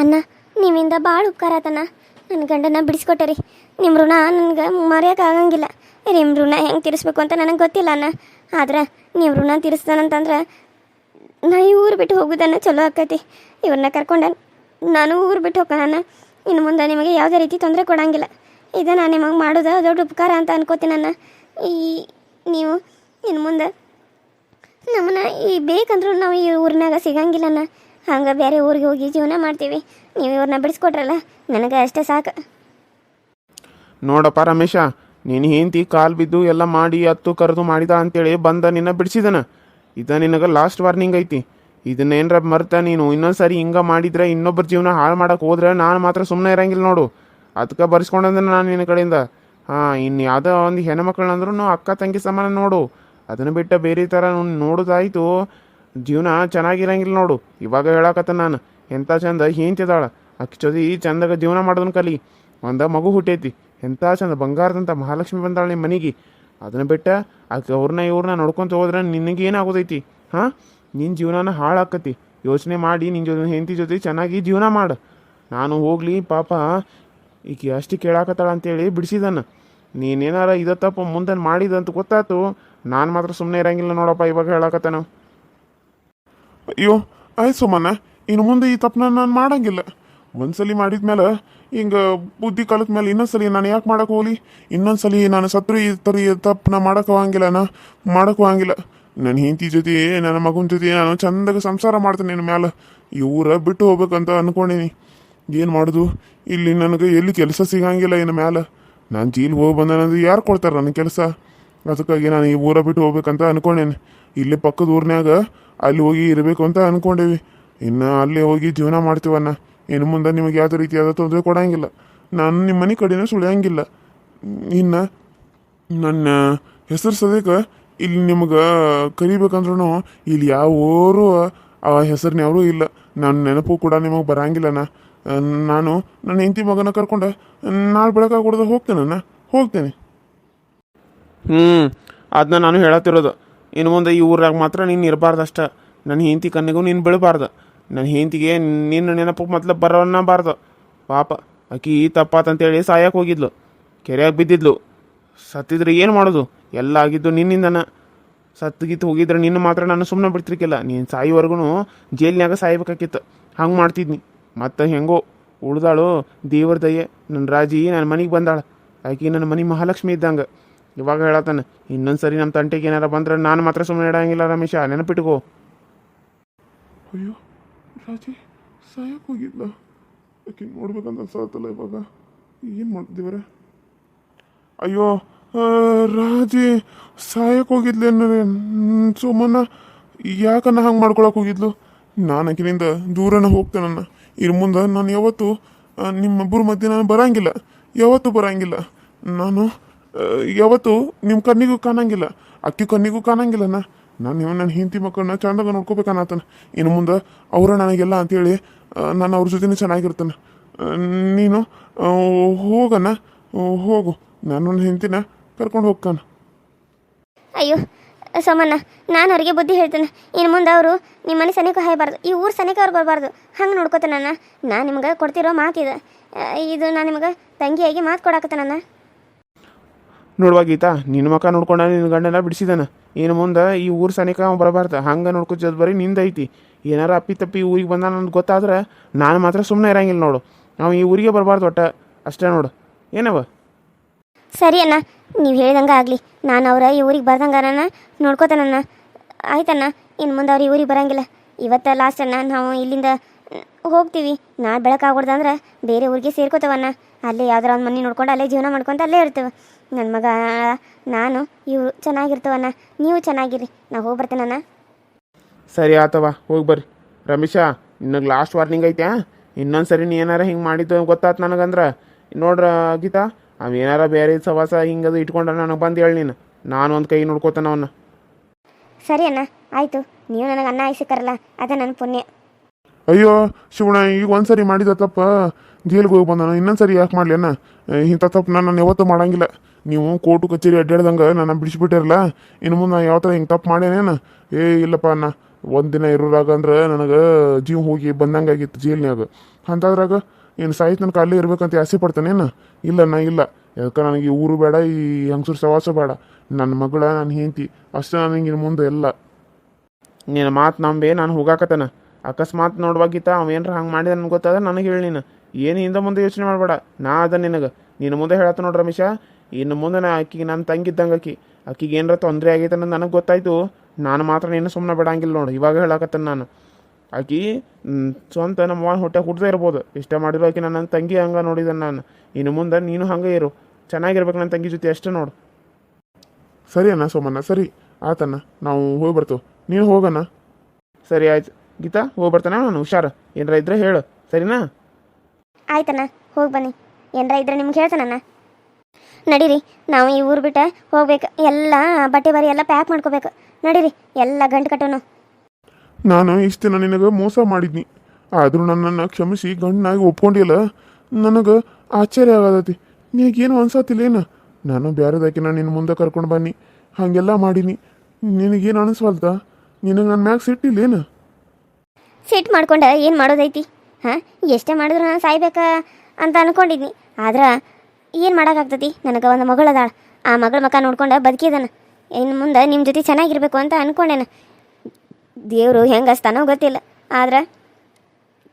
ಅಣ್ಣ ನಿಮ್ಮಿಂದ ಭಾಳ ಉಪಕಾರ ಆತನ ನನ್ನ ಗಂಡನ ಬಿಡಿಸ್ಕೊಟ್ಟರಿ. ನಿಮ್ಮ ಋಣ ನನಗೆ ಮರೆಯೋಕ್ಕಾಗಂಗಿಲ್ಲ ನಿಮ್ಮ ಋಣ ಹೆಂಗೆ ತೀರಿಸ್ಬೇಕು ಅಂತ ನನಗೆ ಗೊತ್ತಿಲ್ಲ ಅಣ್ಣ. ಆದ್ರೆ ನೀವು ಋಣ ತೀರಿಸ್ತಾನಂತಂದ್ರೆ ನಾ ಈ ಊರು ಬಿಟ್ಟು ಹೋಗೋದನ್ನ ಚಲೋ ಆಕೈತಿ. ಇವ್ರನ್ನ ಕರ್ಕೊಂಡೆ ನಾನು ಊರು ಬಿಟ್ಟು ಹೋಗೋಣ ಇನ್ನು ಮುಂದೆ ನಿಮಗೆ ಯಾವುದೇ ರೀತಿ ತೊಂದರೆ ಕೊಡಂಗಿಲ್ಲ. ಇದು ನಾನು ನಿಮಗೆ ಮಾಡೋದು ದೊಡ್ಡ ಉಪಕಾರ ಅಂತ ಅನ್ಕೋತೀನಿ ಅಣ್ಣ. ಈ ನೀವು ಇನ್ನು ಮುಂದೆ ನಮ್ಮನ್ನ ಈ ಬೇಕಂದ್ರೂ ನಾವು ಈ ಊರಿನಾಗ ಸಿಗಂಗಿಲ್ಲಣ್ಣ ಹಂಗೆ ಬೇರೆ ಊರಿಗೆ ಹೋಗಿ ಜೀವನ ಮಾಡ್ತೀವಿ. ನೀವು ಇವ್ರನ್ನ ಬಿಡಿಸ್ಕೊಟ್ರಲ್ಲ, ನನಗೆ ಅಷ್ಟೇ ಸಾಕು. ನೋಡಪ್ಪ ರಮೇಶ, ನೀನು ಹೆಂಡತಿ ಕಾಲು ಬಿದ್ದು ಎಲ್ಲ ಮಾಡಿ, ಹತ್ತು ಕರೆದು ಮಾಡಿದ ಅಂತೇಳಿ ಬಂದ ನಿನ್ನ ಬಿಡಿಸಿದನ. ಇದ ನಿನಗೆ ಲಾಸ್ಟ್ ವಾರ್ನಿಂಗ್ ಐತಿ. ಇದನ್ನೇನರ ಮರ್ತ ನೀನು ಇನ್ನೊಂದು ಸಾರಿ ಹಿಂಗೆ ಮಾಡಿದ್ರೆ ಇನ್ನೊಬ್ಬರ ಜೀವನ ಹಾಳು ಮಾಡಕ್ಕೆ ಹೋದ್ರೆ ನಾನು ಮಾತ್ರ ಸುಮ್ಮನೆ ಇರಂಗಿಲ್ಲ ನೋಡು. ಅದಕ್ಕೆ ಬರ್ಸ್ಕೊಂಡಂದ್ರೆ ನಾನು ನಿನ್ನ ಕಡೆಯಿಂದ. ಹಾಂ ಇನ್ನು ಯಾವುದೋ ಒಂದು ಹೆಣ್ಮಕ್ಳಂದ್ರೂ ಅಕ್ಕ ತಂಗಿ ಸಮಾನ ನೋಡು. ಅದನ್ನು ಬಿಟ್ಟು ಬೇರೆ ಥರ ನೋಡೋದಾಯ್ತು. ಜೀವನ ಚೆನ್ನಾಗಿರಂಗಿಲ್ಲ ನೋಡು. ಇವಾಗ ಹೇಳಕತ್ತ ನಾನು. ಎಂಥ ಚಂದ ಹೀಂತಿದ್ದಾಳೆ ಅಕ್ಕಿ ಜೊತೆ ಚಂದಾಗ ಜೀವನ ಮಾಡೋದನ್ನ ಕಲಿ. ಒಂದ ಮಗು ಹುಟ್ಟೈತಿ. ಎಂಥ ಚಂದ ಬಂಗಾರದಂಥ ಮಹಾಲಕ್ಷ್ಮಿ ಬಂದಾಳೆ ನಿಮ್ಮ ಮನೆಗೆ. ಅದನ್ನ ಬಿಟ್ಟ ಆಕೆ ಅವ್ರನ್ನ ಇವ್ರನ್ನ ನೋಡ್ಕೊಂತ ಹೋದ್ರೆ ನಿನಗೆ ಏನಾಗೋದೈತಿ ಹಾಂ? ನಿನ್ನ ಜೀವನನ ಹಾಳಾಕತಿ ಯೋಚನೆ ಮಾಡಿ ನಿನ್ನ ಜೊತೆ ಹೆಂಡತಿ ಜೊತೆ ಚೆನ್ನಾಗಿ ಜೀವನ ಮಾಡು. ನಾನು ಹೋಗಲಿ, ಪಾಪ, ಈಕೆ ಅಷ್ಟು ಕೇಳಾಕತ್ತಾಳ ಅಂತೇಳಿ ಬಿಡಿಸಿದನ. ನೀನೇನಾರ ಇದ ತಪ್ಪು ಮುಂದೆ ಮಾಡಿದಂತ ಗೊತ್ತಾಯ್ತು ನಾನು ಮಾತ್ರ ಸುಮ್ಮನೆ ಇರಂಗಿಲ್ಲ ನೋಡಪ್ಪ ಇವಾಗ ಹೇಳಾಕತ್ತಾನ. ಅಯ್ಯೋ, ಆಯ್ತು ಸುಮ್ಮನ ಇನ್ನು ಮುಂದೆ ಈ ತಪ್ಪನ್ನ ನಾನು ಮಾಡಂಗಿಲ್ಲ. ಒಂದ್ಸಲಿ ಮಾಡಿದ್ಮೇಲೆ ಹಿಂಗೆ ಬುದ್ಧಿ ಕಲಿತ ಮೇಲೆ ಇನ್ನೊಂದ್ಸಲಿ ನಾನು ಯಾಕೆ ಮಾಡಕ್ಕೆ ಹೋಗಲಿ? ಇನ್ನೊಂದ್ಸಲಿ ನಾನು ಸತ್ರು ಈ ತರ ಈ ತಪ್ಪನ್ನ ಮಾಡಕ್ಕೆ ಹೋಗಂಗಿಲ್ಲ ನಾ ಮಾಡಕ್ಕೆ ಹೋಗಂಗಿಲ್ಲ. ನನ್ನ ಹೆಂಡತಿ ಜೊತೆ, ನನ್ನ ಮಗನ ಜೊತೆ ನಾನು ಚಂದಾಗ ಸಂಸಾರ ಮಾಡ್ತೀನಿ ನಿನ್ನ ಮ್ಯಾಲೆ. ಇವರ ಬಿಟ್ಟು ಹೋಗ್ಬೇಕಂತ ಅನ್ಕೊಂಡೀನಿ. ಏನು ಮಾಡೋದು? ಇಲ್ಲಿ ನನಗೆ ಎಲ್ಲಿ ಕೆಲಸ ಸಿಗಂಗಿಲ್ಲ ಇನ್ನು ಮ್ಯಾಲೆ. ನಾನು ಜೀಲ್ ಹೋಗಿ ಬಂದನಂದ್ರೆ ಯಾರು ಕೊಡ್ತಾರೆ ನನ್ನ ಕೆಲಸ? ಅದಕ್ಕಾಗಿ ನಾನು ಈ ಊರ ಬಿಟ್ಟು ಹೋಗ್ಬೇಕಂತ ಅನ್ಕೊಂಡೇನೆ. ಇಲ್ಲಿ ಪಕ್ಕದ ಊರ್ನ್ಯಾಗ ಅಲ್ಲಿ ಹೋಗಿ ಇರಬೇಕು ಅಂತ ಅಂದ್ಕೊಂಡೇವಿ ಇನ್ನು ಅಲ್ಲಿ ಹೋಗಿ ಜೀವನ ಮಾಡ್ತೀವನ್ನ ಇನ್ನು ಮುಂದೆ ನಿಮಗೆ ಯಾವುದೇ ರೀತಿಯಾದ ತೊಂದರೆ ಕೊಡಂಗಿಲ್ಲ. ನಾನು ನಿಮ್ಮ ಮನೆ ಕಡೆನೂ ಸುಳಿಯಂಗಿಲ್ಲ. ಇನ್ನು ನನ್ನ ಹೆಸರು ಸದ್ಯಕ್ಕೆ ಇಲ್ಲಿ ನಿಮ್ಗೆ ಕರಿಬೇಕಂದ್ರೂ ಇಲ್ಲಿ ಯಾವೂರು ಆ ಹೆಸರಿನ ಯಾರೂ ಇಲ್ಲ. ನನ್ನ ನೆನಪು ಕೂಡ ನಿಮಗೆ ಬರಂಗಿಲ್ಲನ ನಾನು ನನ್ನ ಹೆಂಡತಿ ಮಗನ ಕರ್ಕೊಂಡು ನಾಳೆ ಬೆಳಗ್ಗೆ ಕೊಡೋದು ಹೋಗ್ತೇನಣ್ಣ ಹೋಗ್ತೇನೆ. ಹ್ಞೂ ಅದನ್ನ ನಾನು ಹೇಳತ್ತಿರೋದು. ಇನ್ನು ಮುಂದೆ ಈ ಊರಾಗ ಮಾತ್ರ ನೀನು ಇರಬಾರ್ದು ಅಷ್ಟ ನನ್ನ ಹೆಂಡತಿ ಕಣ್ಣಿಗೂ ನೀನು ಬೀಳಬಾರ್ದು. ನನ್ನ ಹೆಂಡತಿಗೆ ನಿನ್ನ ನೆನಪು ಮೊದ್ಲು ಬರೋನ್ನಬಾರ್ದು ಪಾಪ ಆಕಿ ತಪ್ಪಾತಂತೇಳಿ ಸಾಯಕ್ಕೆ ಹೋಗಿದ್ಲು. ಕೆರೆಯಾಗಿ ಬಿದ್ದಿದ್ಲು. ಸತ್ತಿದ್ರೆ ಏನು ಮಾಡೋದು? ಎಲ್ಲ ಆಗಿದ್ದು ನಿನ್ನಿಂದನ. ಸತ್ತಗಿತ್ತು ಹೋಗಿದ್ರೆ ನಿನ್ನ ಮಾತ್ರ ನಾನು ಸುಮ್ಮನೆ ಬಿಡ್ತಿರ್ಕಿಲ್ಲ ನೀನು ಸಾಯಿವರೆಗೂ ಜೈಲಿನಾಗ ಸಾಯ್ಬೇಕಾಕಿತ್ತು. ಹಂಗೆ ಮಾಡ್ತಿದ್ನಿ. ಮತ್ತು ಹೆಂಗೋ, ಉಳ್ದಾಳು ದೇವ್ರ ದಯೆ. ನನ್ನ ರಾಜಿ ನನ್ನ ಮನೆಗೆ ಬಂದಾಳ. ಆಕೆ ನನ್ನ ಮನೆ ಮಹಾಲಕ್ಷ್ಮಿ ಇದ್ದಂಗೆ. ಇವಾಗ ಹೇಳತ್ತಾನೆ, ಇನ್ನೊಂದು ಸರಿ ನಮ್ಮ ತಂಟೆಗೆ ಏನಾರ ಬಂದ್ರೆ ನಾನು ಮಾತ್ರ ಸುಮ್ಮನೆ ಇಡಂಗಿಲ್ಲ ರಮೇಶ, ನೆನಪಿಟ್ಕೋ. ಅಯ್ಯೋ, ರಾಜಿ ಸಾಯಕ್ಕೆ ಹೋಗಿದ್ಲ. ಆಕೆ ನೋಡ್ಬೇಕಂತ ಅನ್ಸತ್ತಲ್ಲ ಇವಾಗ? ಏನು ಮಾಡ್ತಿದ್ದೀವ್ರೆ? ಅಯ್ಯೋ ರಾಜಿ ಸಾಯಕ್ಕೆ ಹೋಗಿದ್ಲೇನ ಸುಮ್ಮನ ಯಾಕನ್ನ ಹಂಗೆ ಮಾಡ್ಕೊಳಕ್ಕೆ ಹೋಗಿದ್ಲು? ನಾನು ಆಕಿನಿಂದ ದೂರನ ಹೋಗ್ತೇನನ್ನ ಇನ್ನು ಮುಂದೆ ನಾನು ಯಾವತ್ತು ನಿಮ್ಮ ಇಬ್ಬರು ಮಧ್ಯೆ ನಾನು ಬರಂಗಿಲ್ಲ. ಯಾವತ್ತೂ ಬರಂಗಿಲ್ಲ. ನಾನು ಯಾವತ್ತು ನಿಮ್ಮ ಕಣ್ಣಿಗೂ ಕಾಣಂಗಿಲ್ಲ, ಅಕ್ಕಿ ಕಣ್ಣಿಗೂ ಕಾಣಂಗಿಲ್ಲನ ನಾನು ನೀವು ನನ್ನ ಹೆಂಡತಿ ಮಕ್ಕಳನ್ನ ಚಂದಾಗ ನೋಡ್ಕೋಬೇಕನ್ನತಾನ ಇನ್ನು ಮುಂದೆ ಅವರ ನನಗೆಲ್ಲ ಅಂತೇಳಿ ನಾನು ಅವ್ರ ಜೊತೆನೇ ಚೆನ್ನಾಗಿರ್ತಾನೆ. ನೀನು ಹೋಗಣ ಹೋಗು. ನಾನು ನನ್ನ ಹೆಂಡತಿನ ಕರ್ಕೊಂಡು ಹೋಗ್ತಾನೆ. ಅಯ್ಯೋ, ಸೋಮಣ್ಣ, ನಾನು ಅವ್ರಿಗೆ ಬುದ್ಧಿ ಹೇಳ್ತೇನೆ. ಇನ್ನು ಮುಂದೆ ಅವರು ನಿಮ್ಮ ಮನೆ ಸನಿಕ ಹಾಯಬಾರ್ದು. ಈ ಊರು ಸನಿಕ ಅವ್ರು ಬರಬಾರ್ದು. ಹಂಗೆ ನೋಡ್ಕೋತೇನೆ ನಾನು ನಿಮ್ಗೆ ಕೊಡ್ತಿರೋ ಮಾತಿದೆ. ಇದು ನಾನು ನಿಮ್ಗೆ ತಂಗಿಯಾಗಿ ಮಾತು ಕೊಡಾಕತ್ತೇನಣ್ಣ. ನೋಡುವ ಗೀತಾ, ನಿನ್ನ ಮಕ್ಕ ನೋಡ್ಕೊಂಡ ನಿನ್ನ ಗಂಡನ ಬಿಡಿಸಿದಾನ. ಏನು ಮುಂದೆ ಈ ಊರು ಸನಿಕ ಬರಬಾರ್ದು. ಹಂಗೆ ನೋಡ್ಕೊಚೋದು ಬರೀ ನಿಂದೈತಿ ಏನಾರ ಅಪ್ಪಿ ತಪ್ಪಿ ಊರಿಗೆ ಬಂದ ನನಗೆ ಗೊತ್ತಾದ್ರೆ ನಾನು ಮಾತ್ರ ಸುಮ್ಮನೆ ಇರಂಗಿಲ್ಲ ನೋಡು. ನಾವು ಈ ಊರಿಗೆ ಬರಬಾರ್ದು ಒಟ್ಟ. ಅಷ್ಟೇ ನೋಡು. ಏನವ? ಸರಿ ಅಣ್ಣ, ನೀವು ಹೇಳ್ದಂಗೆ ಆಗಲಿ. ನಾನು ಅವ್ರ ಈ ಊರಿಗೆ ಬರ್ದಂಗಾರನ ನೋಡ್ಕೋತಾನಣ್ಣ. ಆಯ್ತಣ್ಣ ಇನ್ನು ಮುಂದೆ ಅವ್ರು ಈ ಊರಿಗೆ ಬರಂಗಿಲ್ಲ. ಇವತ್ತು ಲಾಸ್ಟ್ ಅಣ್ಣ, ನಾವು ಇಲ್ಲಿಂದ ಹೋಗ್ತೀವಿ. ನಾಳೆ ಬೆಳಕಾಗ್ಬಿಡ್ದಂದ್ರೆ ಬೇರೆ ಊರಿಗೆ ಸೇರ್ಕೋತವಣ್ಣ. ಅಲ್ಲೇ ಯಾವ್ದಾರ ಒಂದು ಮನೆ ನೋಡ್ಕೊಂಡು ಅಲ್ಲೇ ಜೀವನ ಮಾಡ್ಕೊಂತ ಅಲ್ಲೇ ಇರ್ತೇವೆ. ನನ್ನ ಮಗ ನಾನು ಇವು ಚೆನ್ನಾಗಿರ್ತವಣ್ಣ ನೀವು ಚೆನ್ನಾಗಿರಿ. ನಾವು ಹೋಗಿ ಬರ್ತೇನಣ್ಣ ಸರಿ ಆತವ ಹೋಗಿ ಬರ್ರಿ. ರಮೇಶ ನಿನಗೆ ಲಾಸ್ಟ್ ವಾರ್ನಿಂಗ್ ಐತೆ ಇನ್ನೊಂದು ಸರಿ ನೀ ಏನಾರ ಹಿಂಗೆ ಮಾಡಿದ್ದು ಗೊತ್ತಾತು ನನಗಂದ್ರೆ. ನೋಡ್ರ ಗೀತಾ ಅವ ಏನಾರ ಬೇರೆ ಸವಾಸ ಹಿಂಗದು ಇಟ್ಕೊಂಡ ನನಗೆ ಬಂದು ಹೇಳಿ ನೀನು. ನಾನು ಒಂದು ಕೈ ನೋಡ್ಕೋತಾನ ಅವನ್ನ ಸರಿ ಅಣ್ಣ ಆಯಿತು. ನೀವು ನನಗೆ ಅನ್ನ ಆಯ್ಸಿಕರಲ್ಲ ಅದ ನನ್ನ ಪುಣ್ಯ. ಅಯ್ಯೋ ಶಿವಣ್ಣ ಈಗ ಒಂದ್ಸರಿ ಮಾಡಿದ ತಪ್ಪ. ಜೈಲಿಗೆ ಹೋಗಿ ಬಂದಾನ ಇನ್ನೊಂದ್ಸರಿ ಯಾಕೆ ಮಾಡಲಿ ಅಣ್ಣ? ಇಂಥ ತಪ್ಪು ನಾನು ಯಾವತ್ತೂ ಮಾಡಂಗಿಲ್ಲ. ನೀವು ಕೋರ್ಟು ಕಚೇರಿ ಅಡ್ಡಾಡ್ದಂಗೆ ನನ್ನ ಬಿಡಿಸ್ಬಿಟ್ಟಿರಲ್ಲ, ಇನ್ನು ಮುಂದೆ ಯಾವ ಥರ ಹಿಂಗೆ ತಪ್ಪು ಮಾಡೇನೇನು ಏ, ಇಲ್ಲಪ್ಪ ಅಣ್ಣ ಒಂದಿನ ಇರೋರಾಗ ಅಂದ್ರೆ ನನಗೆ ಜೀವ ಹೋಗಿ ಬಂದಂಗಾಗಿತ್ತು ಜೈಲ್ನ್ಯಾಗ. ಅಂಥದ್ರಾಗ ಏನು ಸಾಯ್ತು ನನ್ನ ಕಾಲೇ ಇರ್ಬೇಕಂತ ಆಸೆ ಪಡ್ತಾನೇನು ಇಲ್ಲ ನಾ ಇಲ್ಲ. ಯಾಕೆ ನನಗೆ ಈ ಊರು ಬೇಡ, ಈ ಹಂಗಸೂರು ಸವಾಸ ಬೇಡ. ನನ್ನ ಮಗಳ ನನ್ನ ಹೆಂಡತಿ, ಅಷ್ಟು ನನಗೆ ಇನ್ನು ಮುಂದೆ ಎಲ್ಲ. ನಿನ್ನ ಮಾತು ನಂಬೆ ನಾನು ಹೋಗಾಕತ್ತಾನ? ಅಕಸ್ಮಾತ್ ನೋಡ್ವಾಗಿತ್ತ ಅವ ಏನ್ರ ಹಂಗೆ ಮಾಡಿದ ನನಗೆ ಗೊತ್ತಾದ ನನಗೆ ಹೇಳಿ ನೀನು. ಏನು ಹಿಂದೆ ಮುಂದೆ ಯೋಚನೆ ಮಾಡಬೇಡ. ನಾ ಅದ ನಿನಗೆ. ನಿನ್ನ ಮುಂದೆ ಹೇಳತ್ತ ನೋಡ್ರಿ ರಮೇಶ. ಇನ್ನು ಮುಂದೆ ನಾ ಆಕಿಗೆ ನನ್ನ ತಂಗಿದ್ದಂಗೆ ಆಕಿ ಆಕಿಗೆ ಏನರ ತೊಂದರೆ ಆಗೈತೆ ಅನ್ನೋದು ನನಗೆ ಗೊತ್ತಾಯ್ತು. ನಾನು ಮಾತ್ರ ನೀನು ಸುಮ್ಮನೆ ಬಿಡಂಗಿಲ್ಲ ನೋಡಿ. ಇವಾಗ ಹೇಳಕತ್ತೇನೆ ನಾನು. ಆಕಿ ಸ್ವಂತ ನಮ್ಮ ಹೊಟ್ಟೆ ಹುಟ್ಟದೇ ಇರ್ಬೋದು. ಇಷ್ಟ ಮಾಡಿರೋ ಆಕಿ ನನ್ನ ತಂಗಿ ಹಂಗೆ ನೋಡಿದ ನಾನು. ಇನ್ನು ಮುಂದೆ ನೀನು ಹಂಗೆ ಇರು. ಚೆನ್ನಾಗಿರ್ಬೇಕು ನನ್ನ ತಂಗಿ ಜೊತೆ ಅಷ್ಟೇ ನೋಡು. ಸರಿ ಅಣ್ಣ ಸೋಮಣ್ಣ ಸರಿ. ಆತಣ್ಣ ನಾವು ಹೋಗಿ ಬರ್ತೇವೆ. ನೀನು ಹೋಗಣ್ಣ. ಸರಿ ಆಯ್ತು. ಗೀತಾ ಹೋಗಿ ಬರ್ತಾನೆ ನಾನು. ಹುಷಾರು. ಏನರ ಇದ್ರೆ ಹೇಳು. ಸರಿನಾ? ಆಯ್ತಣ್ಣ ಹೋಗಿ ಬನ್ನಿ. ಏನರ ಇದ್ರೆ ನಿಮ್ಗೆ ಹೇಳ್ತಾನಣ್ಣ ನಡೀರಿ ನಾವು ಈ ಊರು ಬಿಟ್ಟು ಹೋಗ್ಬೇಕು. ಎಲ್ಲ ಬಟ್ಟೆ ಬರಿ ಎಲ್ಲ ಪ್ಯಾಕ್ ಮಾಡ್ಕೋಬೇಕು. ನಡೀರಿ ಎಲ್ಲ ಗಂಟು ಕಟ್ಟೋನು. ನಾನು ಇಷ್ಟು ದಿನ ನಿನಗೆ ಮೋಸ ಮಾಡಿದ್ನಿ. ಆದರೂ ನನ್ನನ್ನು ಕ್ಷಮಿಸಿ ಗಂಡನಾಗಿ ಒಪ್ಕೊಂಡಿಲ್ಲ. ನನಗೆ ಆಶ್ಚರ್ಯ ಆಗೋದೈತಿ ನಿನಗೇನು ಅನ್ಸತ್ತಿಲ್ಲೇನು ನಾನು ಬ್ಯಾರದಾಕಿನ ನಿನ್ನ ಮುಂದೆ ಕರ್ಕೊಂಡು ಬನ್ನಿ. ಹಾಗೆಲ್ಲ ಮಾಡೀನಿ. ನಿನಗೇನು ಅನಿಸ್ವಲ್ತ? ನಿನಗೆ ನನ್ನ ಮ್ಯಾಗ ಸಿಟ್ಟಿಲ್ಲೇನು ಸಿಟ್ ಮಾಡ್ಕೊಂಡ ಏನು ಮಾಡೋದೈತಿ? ಹಾಂ? ಎಷ್ಟೇ ಮಾಡಿದ್ರು ನಾನು ಸಾಯ್ಬೇಕಾ ಅಂತ ಅನ್ಕೊಂಡಿದ್ನಿ. ಆದ್ರೆ ಏನು ಮಾಡೋಕ್ಕಾಗ್ತತಿ? ನನಗೆ ಒಂದು ಮಗಳದಾಳ ಆ ಮಗಳ ಮಕ್ಕ ನೋಡ್ಕೊಂಡು ಬದುಕಿದಾನ. ಇನ್ನು ಮುಂದೆ ನಿಮ್ಮ ಜೊತೆ ಚೆನ್ನಾಗಿರ್ಬೇಕು ಅಂತ ಅಂದ್ಕೊಂಡೇನ ದೇವರು ಹೆಂಗೆ ಹಸ್ತಾನೋ ಗೊತ್ತಿಲ್ಲ. ಆದ್ರೆ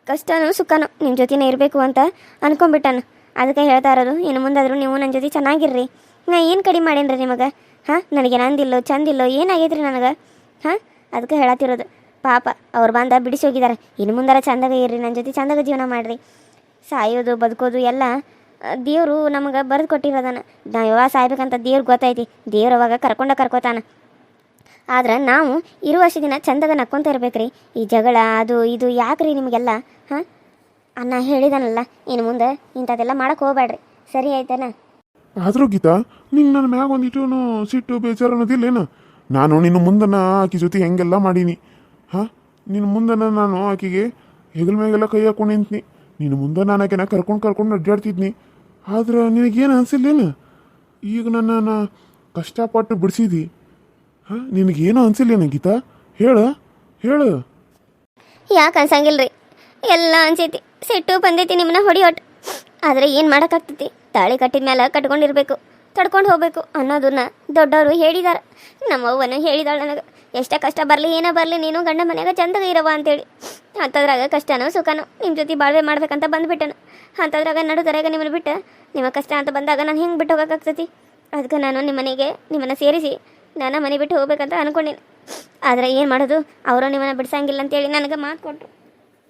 ಕಷ್ಟನೂ ಸುಖನೋ ನಿಮ್ಮ ಜೊತೆನೇ ಇರಬೇಕು ಅಂತ ಅನ್ಕೊಂಡ್ಬಿಟ್ಟಾನ. ಅದಕ್ಕೆ ಹೇಳ್ತಾ ಇರೋದು ಇನ್ನು ಮುಂದಾದರೂ ನೀವು ನನ್ನ ಜೊತೆ ಚೆನ್ನಾಗಿರ್ರಿ. ನಾ ಏನು ಕಡಿಮೆ ಮಾಡೇನ್ರಿ ನಿಮಗೆ? ಹಾಂ? ನನಗೆ ನಂದಿಲ್ಲೋ, ಚಂದಿಲ್ಲೋ, ಏನಾಗೈತ್ರಿ ನನಗೆ? ಹಾಂ? ಅದಕ್ಕೆ ಹೇಳತ್ತಿರೋದು. ಪಾಪ, ಅವ್ರು ಬಂದ ಬಿಡಿಸಿ ಹೋಗಿದ್ದಾರೆ. ಇನ್ನು ಮುಂದಾರ ಚಂದಾಗ ಇರ್ರಿ ನನ್ನ ಜೊತೆ ಚಂದಾಗ ಜೀವನ ಮಾಡಿರಿ. ಸಾಯೋದು, ಬದುಕೋದು ಎಲ್ಲ ದೇವರು ನಮಗೆ ಬರೆದು ಕೊಟ್ಟಿರೋದನ. ನಾವು ಯಾವಾಗ ಸಾಯ್ಬೇಕಂತ ದೇವ್ರಿಗೆ ಗೊತ್ತೈತಿ. ದೇವ್ರು ಅವಾಗ ಕರ್ಕೊಂಡ ಕರ್ಕೋತಾನ. ಆದ್ರೆ ನಾವು ಇರುವಷ್ಟು ದಿನ ಚಂದಾಗ ನಕ್ಕೊಂತ ಇರ್ಬೇಕ್ರಿ. ಈ ಜಗಳ, ಅದು, ಇದು ಯಾಕ್ರಿ ನಿಮಗೆಲ್ಲ, ಹಾಂ? ಅನ್ನ ಹೇಳಿದನಲ್ಲ, ಇನ್ನು ಮುಂದೆ ಇಂಥದ್ದೆಲ್ಲ ಮಾಡಕ್ಕೆ ಹೋಗ್ಬೇಡ್ರಿ ಸರಿ ಆಯ್ತಾನ? ಆದರೂ ಗೀತಾ, ನಿಂಗೆ ನನ್ನ ಮ್ಯಾಗ ಒಂದಿಟ್ಟು ಸಿಟ್ಟು, ಬೇಜಾರು ಅನ್ನೋದಿಲ್ಲೇನು? ನಾನು ನಿನ್ನ ಮುಂದನ ಆಕಿ ಜೊತೆ ಹೆಂಗೆಲ್ಲ ಮಾಡೀನಿ. ಹಾಂ? ನಿನ್ನ ಮುಂದನ ನಾನು ಆಕೆಗೆ ಹೆಗಲ ಮ್ಯಾಗೆಲ್ಲ ಕೈ ಹಾಕೊಂಡು ನಿಂತೀನಿ. ನಿನ್ನ ಮುಂದೆ ನಾನು ಆಕೆನ ಕರ್ಕೊಂಡು ಕರ್ಕೊಂಡು ಅಡ್ಡಾಡ್ತಿದ್ನಿ. ಆದ್ರೆ ನಿನಗೇನು ಅನಿಸಿಲ್ಲೇನು? ಈಗ ನನ್ನ ಕಷ್ಟಪಟ್ಟು ಬಿಡಿಸಿದಿ. ಹಾಂ? ನಿನಗೇನು ಅನ್ಸಿಲ್ಲೇನು ಗೀತಾ? ಹೇಳ, ಹೇಳು. ಯಾಕೆ ಅನ್ಸಂಗಿಲ್ರಿ? ಎಲ್ಲ ಅನ್ಸೈತಿ. ಸಿಟ್ಟು ಬಂದೈತಿ ನಿಮ್ಮನ್ನ ಹೊಡಿಯೋಟ್. ಆದರೆ ಏನು ಮಾಡೋಕ್ಕಾಗ್ತೈತಿ? ತಾಳಿ ಕಟ್ಟಿದ ಮೇಲೆ ಕಟ್ಕೊಂಡಿರ್ಬೇಕು. ತಡ್ಕೊಂಡು ಹೋಗ್ಬೇಕು ಅನ್ನೋದನ್ನ ದೊಡ್ಡವರು ಹೇಳಿದಾರೆ. ನಮ್ಮವ್ವನು ಹೇಳಿದಾಳೆ ನನಗೆ. ಎಷ್ಟೇ ಕಷ್ಟ ಬರಲಿ, ಏನೋ ಬರಲಿ, ನೀನು ಗಂಡ ಮನೆಯಾಗ ಚಂದಾಗ ಇರವ ಅಂತೇಳಿ. ಅಂಥದ್ರಾಗ ಕಷ್ಟನೋ ಸುಖನೋ ನಿಮ್ಮ ಜೊತೆ ಬಾಳ್ವೆ ಮಾಡ್ಬೇಕಂತ ಬಂದುಬಿಟ್ಟನು. ಅಂಥದ್ರಾಗ ನಡುದರಾಗ ನಿಮ್ಮನ್ನು ಬಿಟ್ಟು, ನಿಮ್ಮ ಕಷ್ಟ ಅಂತ ಬಂದಾಗ ನಾನು ಹೆಂಗೆ ಬಿಟ್ಟು ಹೋಗೋಕ್ಕಾಗ್ತತಿ ಅದಕ್ಕೆ ನಾನು ನಿಮ್ಮ ಮನೆಗೆ ನಿಮ್ಮನ್ನು ಸೇರಿಸಿ ನಾನು ಮನೆ ಬಿಟ್ಟು ಹೋಗ್ಬೇಕಂತ ಅಂದ್ಕೊಂಡಿನಿ ಆದರೆ ಏನು ಮಾಡೋದು? ಅವರು ನಿಮ್ಮನ್ನು ಬಿಡ್ಸಂಗಿಲ್ಲ ಅಂತೇಳಿ ನನಗೆ ಮಾತು ಕೊಟ್ಟರು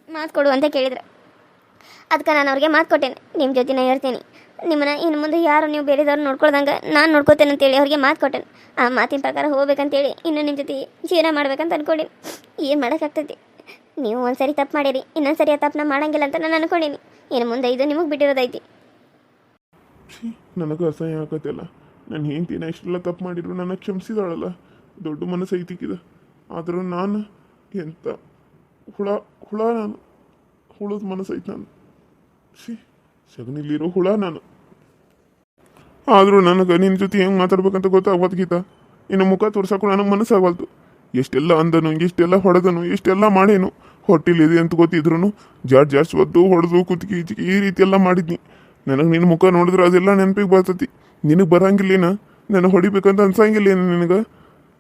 ಮಾತು ಕೊಡು ಅಂತ ಕೇಳಿದ್ರು. ಅದಕ್ಕೆ ನಾನು ಅವ್ರಿಗೆ ಮಾತು ಕೊಟ್ಟೇನೆ. ನಿಮ್ಮ ಜೊತೆನೇ ಇರ್ತೀನಿ. ನಿಮ್ಮನ್ನ ಇನ್ನು ಮುಂದೆ ಯಾರು ನೀವು ಬೇರೆದವ್ರು ನೋಡ್ಕೊಳ್ದಂಗೆ ನಾನು ನೋಡ್ಕೋತೇನೆ ಅಂತೇಳಿ ಅವ್ರಿಗೆ ಮಾತು ಕೊಟ್ಟೆ ಆ ಮಾತಿನ ಪ್ರಕಾರ ಹೋಗ್ಬೇಕಂತೇಳಿ ಇನ್ನು ನಿಮ್ಮ ಜೊತೆ ಜೀವನ ಮಾಡ್ಬೇಕಂತ ಅಂದ್ಕೊಂಡಿ ಏನು ಮಾಡೋಕ್ಕಾಗ್ತೈತಿ? ನೀವು ಒಂದ್ಸರಿ ತಪ್ಪು ಮಾಡಿರಿ ಇನ್ನೊಂದು ಸರಿ ಆ ತಪ್ಪನ್ನ ಮಾಡಂಗಿಲ್ಲ ಅಂತ ನಾನು ಅನ್ಕೊಂಡೀನಿ. ಇನ್ನು ಮುಂದೆ ಇದು ನಿಮಗೆ ಬಿಟ್ಟಿರೋದೈತಿ. ನನಗೂ ಅಸಹ್ಯ ಆಗತ್ತಲ್ಲ ನನ್ನ ಹೆಂಡತಿನ ಇಷ್ಟೆಲ್ಲ ತಪ್ಪು ಮಾಡಿದ್ರು ನನ್ನ ಕ್ಷಮಿಸಿದಾಳಲ್ಲ. ದೊಡ್ಡ ಮನಸ್ಸು ಐತಿಕ್ಕಿದ. ಆದರೂ ನಾನು ಎಂತ ಹುಳ ಹುಳ ನಾನು. ಹುಳದ ಮನಸ್ಸು ಐತೆ ನಾನು. ಸಿ ಸಗಣಿಲಿರೋ ಹುಳ ನಾನು. ಆದರೂ ನನಗೆ ನಿನ್ನ ಜೊತೆ ಹೆಂಗೆ ಮಾತಾಡ್ಬೇಕಂತ ಗೊತ್ತಾಗ್ಬೋದು ಗೀತಾ? ಇನ್ನು ಮುಖ ತೋರ್ಸಕ್ಕೂ ನನಗೆ ಮನಸ್ಸಾಗವಲ್ತು ಎಷ್ಟೆಲ್ಲ ಅಂದನು, ಎಷ್ಟೆಲ್ಲ ಹೊಡೆದನು, ಎಷ್ಟೆಲ್ಲ ಮಾಡೇನು ಹೊಟ್ಟಿಲಿದೆ ಅಂತ ಗೊತ್ತಿದ್ರು ಜಾಡ್ ಜಾಸ್ತಿ ಒದ್ದು ಹೊಡೆದು ಕುತ್ತಿಗೆ ಈಚಿಗೆ ಈ ರೀತಿ ಎಲ್ಲ ಮಾಡಿದ್ನಿ. ನನಗೆ ನಿನ್ನ ಮುಖ ನೋಡಿದ್ರೆ ಅದೆಲ್ಲ ನೆನಪಿಗೆ ಬರ್ತತಿ. ನಿನಗೆ ಬರಂಗಿಲ್ಲೇನ? ನಾನು ಹೊಡಿಬೇಕಂತ ಅನ್ಸಂಗಿಲ್ಲೇನು ನಿನಗೆ?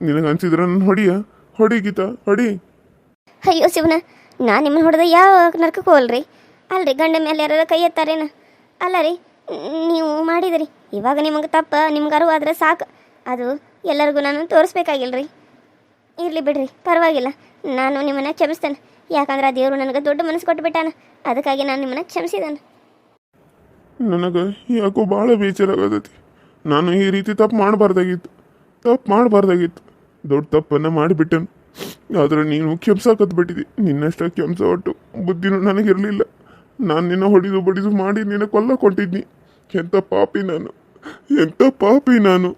ನಿನಗೆ ಅನ್ಸಿದ್ರೆ ನನ್ನ ಹೊಡಿಯ? ಹೊಡಿ ಗೀತಾ, ಹೊಡಿ. ಅಯ್ಯೋ ಶಿವನ, ನಾನು ನಿಮ್ಮನ್ನ ಹೊಡೆದ ಯಾವ ನರ್ಕಕ್ಕೆ ಹೋಗಲ್ರಿ? ಅಲ್ರಿ ಗಂಡ ಮೇಲೆ ಯಾರು ಕೈ ಎತ್ತಾರೇನ? ಅಲ್ಲ ರೀ ನೀವು ಮಾಡಿದ್ರಿ. ಇವಾಗ ನಿಮಗೆ ತಪ್ಪ, ನಿಮ್ಗೆ ಆದರೆ ಸಾಕು. ಅದು ಎಲ್ಲರಿಗೂ ನಾನು ತೋರಿಸ್ಬೇಕಾಗಿಲ್ರಿ. ಇರಲಿ ಬಿಡ್ರಿ, ಪರವಾಗಿಲ್ಲ. ನಾನು ನಿಮ್ಮನ್ನು ಕ್ಷಮಿಸ್ತೇನೆ. ಯಾಕಂದ್ರೆ ಆ ದೇವರು ನನಗೆ ದೊಡ್ಡ ಮನಸ್ಸು ಕೊಟ್ಟುಬಿಟ್ಟಾನ. ಅದಕ್ಕಾಗಿ ನಾನು ನಿಮ್ಮನ್ನು ಕ್ಷಮಿಸಿದ್ದಾನೆ ನನಗೆ ಯಾಕೋ ಭಾಳ ಬೇಜಾರಾಗತೈತಿ. ನಾನು ಈ ರೀತಿ ತಪ್ಪು ಮಾಡಬಾರ್ದಾಗಿತ್ತು. ತಪ್ಪು ಮಾಡಬಾರ್ದಾಗಿತ್ತು. ದೊಡ್ಡ ತಪ್ಪನ್ನು ಮಾಡಿಬಿಟ್ಟನು. ಆದರೆ ನೀನು ಕ್ಷಮ್ಸಕತ್ ಬಿಟ್ಟಿದ್ದಿ ನಿನ್ನಷ್ಟ ಕ್ಷಮ್ಸ ಒಟ್ಟು ಬುದ್ಧಿನೂ ನನಗಿರಲಿಲ್ಲ. ನಾನು ನಿನ್ನ ಹೊಡಿದು ಬಡಿದು ಮಾಡಿ ನಿನ್ನ ಕೊಲ್ಲ ಕೊಟ್ಟಿದ್ನಿ. ಎಂಥ ಪಾಪಿ ನಾನು ಎಂಥ ಪಾಪಿ ನಾನು